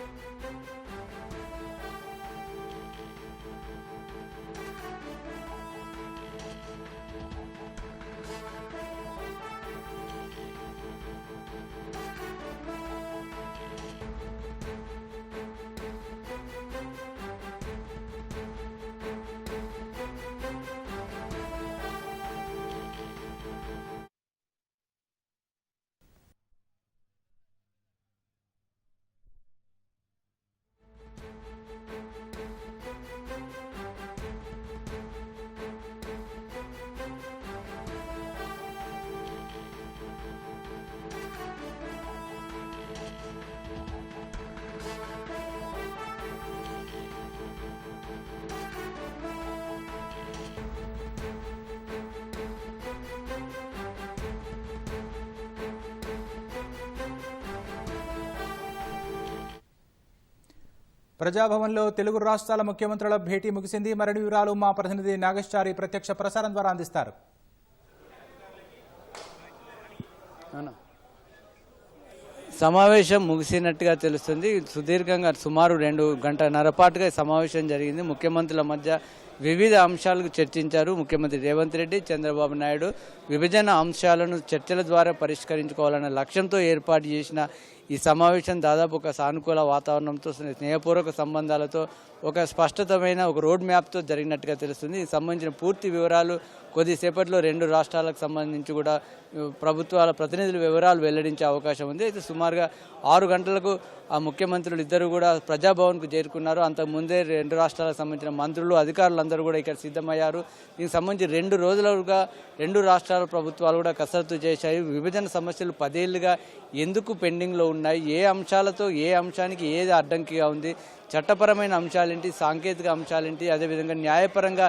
Música ప్రజాభవన్లో Telugu రాష్ట్రాల ముఖ్యమంత్రుల భేటీ ముగిసింది. మరిన్ని వివరాలు మా ప్రతినిధి నాగేశ్చారి ప్రత్యక్ష ప్రసారం ద్వారా అందిస్తారు. అవునా. సమావేశం ముగిసినట్టుగా తెలుస్తుంది. సుదీర్ఘంగా సుమారు రెండు గంటన్నర పాటుగా సమావేశం జరిగింది. ముఖ్యమంత్రుల మధ్య వివిధ అంశాలకు చర్చించారు ముఖ్యమంత్రి రేవంత్ రెడ్డి చంద్రబాబు నాయుడు. విభజన అంశాలను చర్చల ద్వారా పరిష్కరించుకోవాలన్న లక్ష్యంతో ఏర్పాటు చేసిన ఈ సమావేశం దాదాపు ఒక సానుకూల వాతావరణంతో స్నేహపూర్వక సంబంధాలతో ఒక స్పష్టతమైన ఒక రోడ్ మ్యాప్తో జరిగినట్టుగా తెలుస్తుంది. ఈ సంబంధించిన పూర్తి వివరాలు కొద్దిసేపట్లో రెండు రాష్ట్రాలకు సంబంధించి కూడా ప్రభుత్వాల ప్రతినిధుల వివరాలు వెల్లడించే అవకాశం ఉంది. అయితే సుమారుగా ఆరు గంటలకు ఆ ముఖ్యమంత్రులు ఇద్దరు కూడా ప్రజాభవన్కు చేరుకున్నారు. అంతకుముందే రెండు రాష్ట్రాలకు సంబంధించిన మంత్రులు అధికారులు అందరూ కూడా ఇక్కడ సిద్ధమయ్యారు. దీనికి సంబంధించి రెండు రోజులుగా రెండు రాష్ట్రాల ప్రభుత్వాలు కూడా కసరత్తు చేశాయి. విభజన సమస్యలు పదేళ్ళుగా ఎందుకు పెండింగ్లో ఉన్నాయి. ఏ అంశాలతో ఏ అంశానికి ఏది అడ్డంకిగా ఉంది? చట్టపరమైన అంశాలేంటి? సాంకేతిక అంశాలేంటి? అదేవిధంగా న్యాయపరంగా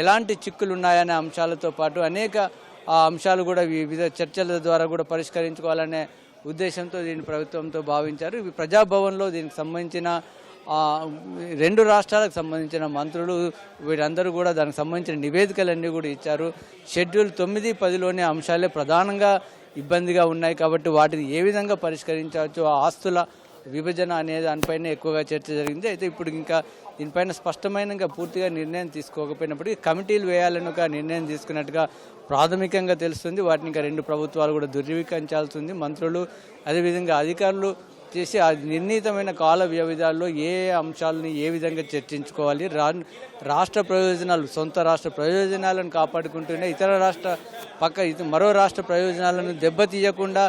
ఎలాంటి చిక్కులు ఉన్నాయనే అంశాలతో పాటు అనేక ఆ అంశాలు కూడా వివిధ చర్చల ద్వారా కూడా పరిష్కరించుకోవాలనే ఉద్దేశంతో దీన్ని ప్రభుత్వంతో భావించారు. ఇవి ప్రజాభవన్లో దీనికి సంబంధించిన రెండు రాష్ట్రాలకు సంబంధించిన మంత్రులు వీరందరూ కూడా దానికి సంబంధించిన నివేదికలన్నీ కూడా ఇచ్చారు. షెడ్యూల్ తొమ్మిది పదిలోని అంశాలే ప్రధానంగా ఇబ్బందిగా ఉన్నాయి కాబట్టి వాటిని ఏ విధంగా పరిష్కరించవచ్చు ఆ ఆస్తుల విభజన అనే దానిపైన ఎక్కువగా చర్చ జరిగింది. అయితే ఇప్పుడు ఇంకా దీనిపైన స్పష్టమైన ఇంకా పూర్తిగా నిర్ణయం తీసుకోకపోయినప్పటికీ కమిటీలు వేయాలని ఒక నిర్ణయం తీసుకున్నట్టుగా ప్రాథమికంగా తెలుస్తుంది. వాటిని ఇంకా రెండు ప్రభుత్వాలు కూడా ధృవీకరించాల్సి ఉంది మంత్రులు అదేవిధంగా అధికారులు చేసి ఆ నిర్ణీతమైన కాల వ్యవధిలో ఏ అంశాలని ఏ విధంగా చర్చించుకోవాలి? రా రాష్ట్ర ప్రయోజనాలు సొంత రాష్ట్ర ప్రయోజనాలను కాపాడుకుంటూనే ఇతర రాష్ట్ర పక్క ఇది మరో రాష్ట్ర ప్రయోజనాలను దెబ్బతీయకుండా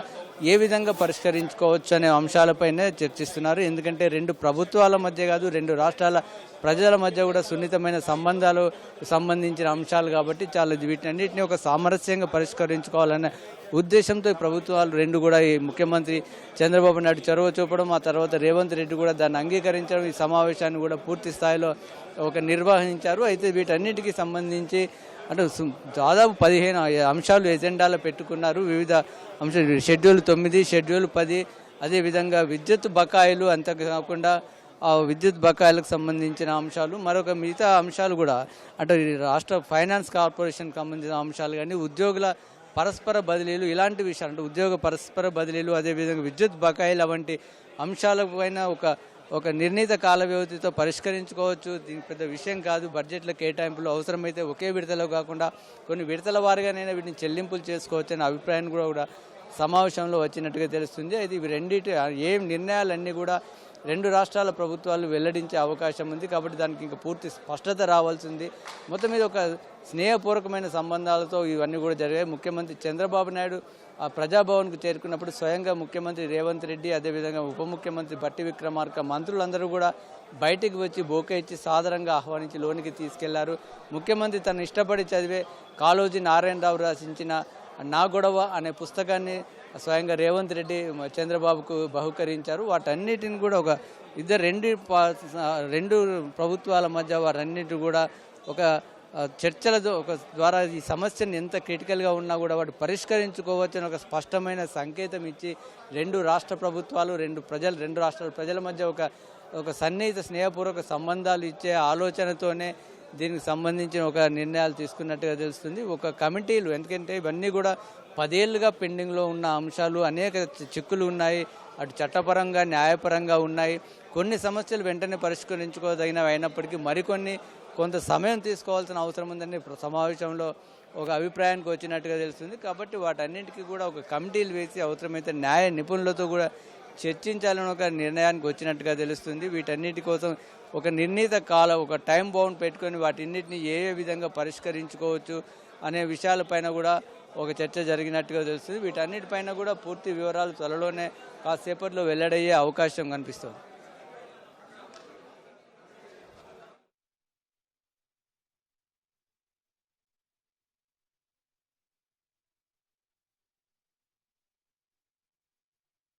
ఏ విధంగా పరిష్కరించుకోవచ్చు అనే అంశాలపైనే చర్చిస్తున్నారు. ఎందుకంటే రెండు ప్రభుత్వాల మధ్య కాదు రెండు రాష్ట్రాల ప్రజల మధ్య కూడా సున్నితమైన సంబంధాలు సంబంధించిన అంశాలు కాబట్టి చాలా వీటన్నిటిని ఒక సామరస్యంగా పరిష్కరించుకోవాలనే ఉద్దేశంతో ప్రభుత్వాలు రెండు కూడా ఈ ముఖ్యమంత్రి చంద్రబాబు నాయుడు చొరవ చూపడం ఆ తర్వాత రేవంత్ రెడ్డి కూడా దాన్ని అంగీకరించడం ఈ సమావేశాన్ని కూడా పూర్తి స్థాయిలో ఒక నిర్వహించారు. అయితే వీటన్నిటికీ సంబంధించి అంటే దాదాపు పదిహేను అంశాలు ఎజెండాలో పెట్టుకున్నారు. వివిధ అంశాలు షెడ్యూల్ తొమ్మిది షెడ్యూల్ పది అదేవిధంగా విద్యుత్ బకాయిలు అంతేకాకుండా ఆ విద్యుత్ బకాయిలకు సంబంధించిన అంశాలు మరొక మిగతా అంశాలు కూడా అంటే రాష్ట్ర ఫైనాన్స్ కార్పొరేషన్కి సంబంధించిన అంశాలు కానీ ఉద్యోగుల పరస్పర బదిలీలు ఇలాంటి విషయాలు అంటే ఉద్యోగ పరస్పర బదిలీలు అదేవిధంగా విద్యుత్ బకాయిలు వంటి అంశాలపైన ఒక ఒక నిర్ణీత కాల వ్యవధితో పరిష్కరించుకోవచ్చు. దీని పెద్ద విషయం కాదు. బడ్జెట్ల కేటాయింపులు అవసరమైతే ఒకే విడతలో కాకుండా కొన్ని విడతల వారిగానైనా వీటిని చెల్లింపులు చేసుకోవచ్చు అనే అభిప్రాయం కూడా కూడా సమావేశంలో వచ్చినట్టుగా తెలుస్తుంది. అయితే ఇవి రెండింటి ఏం నిర్ణయాలన్నీ కూడా రెండు రాష్ట్రాల ప్రభుత్వాలు వెల్లడించే అవకాశం ఉంది కాబట్టి దానికి ఇంకా పూర్తి స్పష్టత రావాల్సింది. మొత్తం మీద ఒక స్నేహపూర్వకమైన సంబంధాలతో ఇవన్నీ కూడా జరిగాయి. ముఖ్యమంత్రి చంద్రబాబు నాయుడు ఆ ప్రజాభవన్కు చేరుకున్నప్పుడు స్వయంగా ముఖ్యమంత్రి రేవంత్ రెడ్డి అదేవిధంగా ఉప ముఖ్యమంత్రి బట్టి విక్రమార్క మంత్రులందరూ కూడా బయటికి వచ్చి బోకే ఇచ్చి సాధారణంగా ఆహ్వానించి లోనికి తీసుకెళ్ళారు. ముఖ్యమంత్రి తను ఇష్టపడి చదివే కాళోజీ నారాయణరావు రచించిన నా గొడవ అనే పుస్తకాన్ని స్వయంగా రేవంత్ రెడ్డి చంద్రబాబుకు బహుకరించారు. వాటన్నిటిని కూడా ఒక ఇద్దరు రెండు రెండు ప్రభుత్వాల మధ్య వారన్నిటి కూడా ఒక చర్చల ఒక ద్వారా ఈ సమస్యను ఎంత క్రిటికల్గా ఉన్నా కూడా వాటి పరిష్కరించుకోవచ్చని ఒక స్పష్టమైన సంకేతం ఇచ్చి రెండు రాష్ట్ర ప్రభుత్వాలు రెండు ప్రజలు రెండు రాష్ట్రాల ప్రజల మధ్య ఒక ఒక సన్నిహిత స్నేహపూర్వక సంబంధాలు ఇచ్చే ఆలోచనతోనే దీనికి సంబంధించిన ఒక నిర్ణయాలు తీసుకున్నట్టుగా తెలుస్తుంది. ఒక కమిటీలు ఎందుకంటే ఇవన్నీ కూడా పదేళ్ళుగా పెండింగ్లో ఉన్న అంశాలు అనేక చిక్కులు ఉన్నాయి. అటు చట్టపరంగా న్యాయపరంగా ఉన్నాయి. కొన్ని సమస్యలు వెంటనే పరిష్కరించుకోదగినవి అయినప్పటికీ మరికొన్ని కొంత సమయం తీసుకోవాల్సిన అవసరం ఉందని సమావేశంలో ఒక అభిప్రాయానికి వచ్చినట్టుగా తెలుస్తుంది. కాబట్టి వాటన్నింటికీ కూడా ఒక కమిటీలు వేసి అవసరమైతే న్యాయ నిపుణులతో కూడా చర్చించాలని ఒక నిర్ణయానికి వచ్చినట్టుగా తెలుస్తుంది. వీటన్నిటి కోసం ఒక నిర్ణీత కాల ఒక టైం బౌండ్ పెట్టుకొని వాటిన్నిటిని ఏ ఏ విధంగా పరిష్కరించుకోవచ్చు అనే విషయాలపైన కూడా ఒక చర్చ జరిగినట్టుగా తెలుస్తుంది. వీటన్నిటిపైన కూడా పూర్తి వివరాలు త్వరలోనే కాసేపట్లో వెల్లడయ్యే అవకాశం కనిపిస్తుంది.